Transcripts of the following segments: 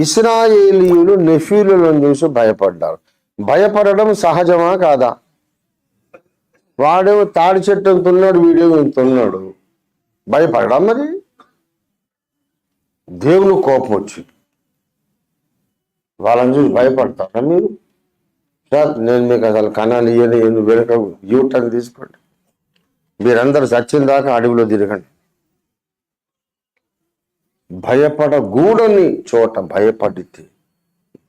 ఇస్రాయేలీయులు నెఫీలులను చూసి భయపడ్డారు. భయపడడం సహజమా కాదా? వాడేమో తాడి చెట్టు తున్నాడు వీడేమో ఎంతున్నాడు భయపడడం మరి? దేవుని కోపం వచ్చి వాళ్ళని చూసి భయపడతారా మీరు? సార్ నేను మీకు అసలు కణాలు ఇయ్యని వెనుక యూటర్న్ తీసుకోండి. మీరందరూ సచ్చిన దాకా అడవిలో తిరగండి. భయపడగూడని చోట భయపడితే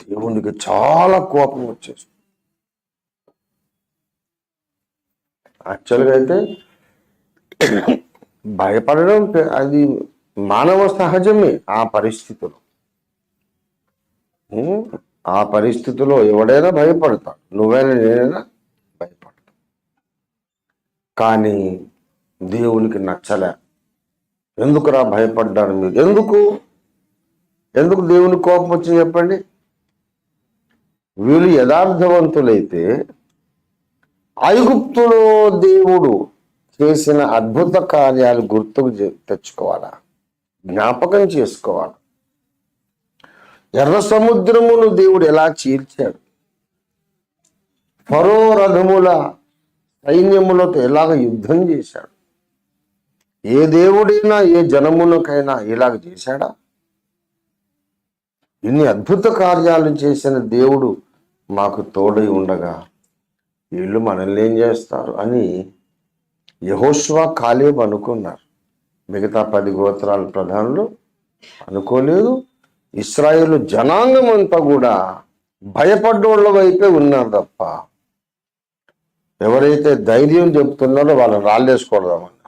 దేవునికి చాలా కోపం వచ్చేస్తుంది. యాక్చువల్గా అయితే భయపడడం అది మానవ సహజమే ఆ పరిస్థితిలో. ఆ పరిస్థితిలో ఎవడైనా భయపడతాడు. నువ్వైనా నేనైనా భయపడతా కానీ దేవునికి నచ్చలే. ఎందుకురా భయపడ్డారు మీరు? ఎందుకు? ఎందుకు దేవుని కోపం వచ్చింది చెప్పండి. వీళ్ళు యథార్థవంతులైతే ఐగుప్తులో దేవుడు చేసిన అద్భుత కార్యాలు గుర్తుకు తెచ్చుకోవాలా? జ్ఞాపకం చేసుకోవాలి? ఎర్ర సముద్రమును దేవుడు ఎలా చీల్చాడు? ఫరో రథముల సైన్యములతో ఎలాగ యుద్ధం చేశాడు? ఏ దేవుడైనా ఏ జనమునకైనా ఇలాగ చేశాడా? ఇన్ని అద్భుత కార్యాలు చేసిన దేవుడు మాకు తోడై ఉండగా వీళ్ళు మనల్ని ఏం చేస్తారు అని యహోష్వా కాలేబ్ అనుకున్నారు. మిగతా పది గోత్రాల ప్రధానులు అనుకోలేదు. ఇస్రాయేల్ జనాంగం అంతా కూడా భయపడ్డోళ్ళ వైపే ఉన్నారు తప్ప ఎవరైతే ధైర్యం చెప్తున్నారో వాళ్ళని రాళ్ళేసుకోవడమన్నారు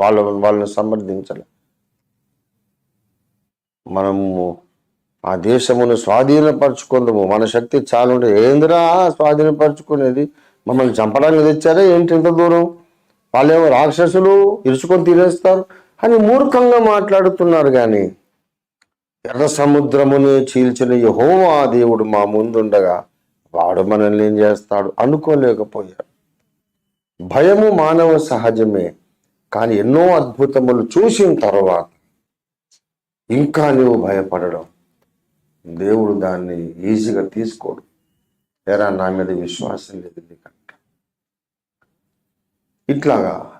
వాళ్ళ వాళ్ళని సమర్థించాలి మనము ఆ దేశమును స్వాధీనపరచుకుందాము. మన శక్తి చాలా ఉంటుంది ఏందిరా స్వాధీనపరచుకునేది? మమ్మల్ని చంపడానికి తెచ్చారా ఏంటి ఇంత దూరం? వాళ్ళేమో రాక్షసులు ఇరుచుకొని తినేస్తారు అని మూర్ఖంగా మాట్లాడుతున్నారు కానీ ఎర్ర సముద్రముని చీల్చిన యహోవా దేవుడు మా ముందుండగా వాడు మనల్ని ఏం చేస్తాడు? అనుకోలేకపోయాడు. భయము మానవ సహజమే. కానీ ఎన్నో అద్భుతములు చూసిన తర్వాత ఇంకా నువ్వు భయపడడం. దేవుడు దాన్ని ఈజీగా తీసుకోడు. ఎరా నా మీద విశ్వాసం లేదు నీకంట. ఇట్లాగా